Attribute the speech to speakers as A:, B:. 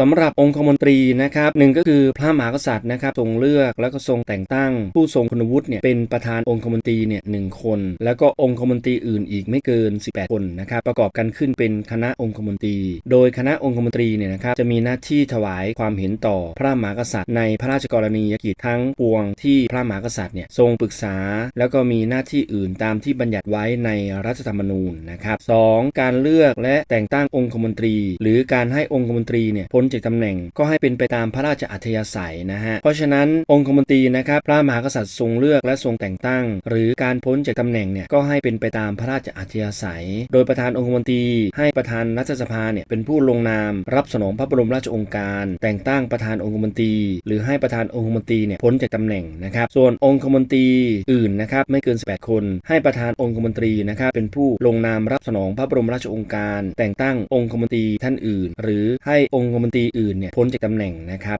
A: สำหรับองคมนตรีนะครับหนึ่งก็คือพระมหากษัตริย์นะครับทรงเลือกแล้วก็ทรงแต่งตั้ง ผู้ทรงคุณวุฒิเนี่ยเป็นประธานองคมนตรีเนี่ยหนึ่งคน แล้วก็องคมนตรีอื่นอีกไม่เกิน 18 คนนะครับประกอบกันขึ้นเป็นคณะองคมนตรี โดยคณะองคมนตรีเนี่ยนะครับจะมีหน้าที่ถวายความเห็นต่อพระมหากษัตริย์ ในพระราชกรณียกิจทั้งปวงที่พระมหากษัตริย์เนี่ยทรงปรึกษา แล้วก็มีหน้าที่อื่นตามที่บัญญัติไว้ในรัฐธรรมนูญนะครับสองการเลือกและแต่งตั้งองคมนตรี หรือการให้องคมนตรีเนี่ยพ้นจากตำแหน่ง ก็ให้เป็นไปตามพระราชอัธยาศัยนะฮะ เพราะฉะนั้นองคมนตรีนะครับพระมหากษัตริย์ทรงเลือกและทรงแต่งตั้ง หรือการพ้นจากตำแหน่งเนี่ยก็ให้เป็นไปตามพระราชอัธยาศัย โดยประธานองคมนตรี ให้ประธานรัฐสภาเนี่ยเป็นผู้ลงนาม รับสนองพระบรมราชองค์การ แต่งตั้งประธานองคมนตรี หรือให้ประธานองคมนตรีเนี่ยพ้นจากตำแหน่งนะครับ ส่วนองคมนตรีอื่นนะครับไม่เกิน 18 คน ให้ประธานองคมนตรีนะครับเป็นผู้ลงนามรับสนองพระบรมราชองค์การ แต่งตั้งองคมนตรีท่านอื่น หรือให้องคมนตรีอื่นเนี่ยพ้นจากตำแหน่งนะครับ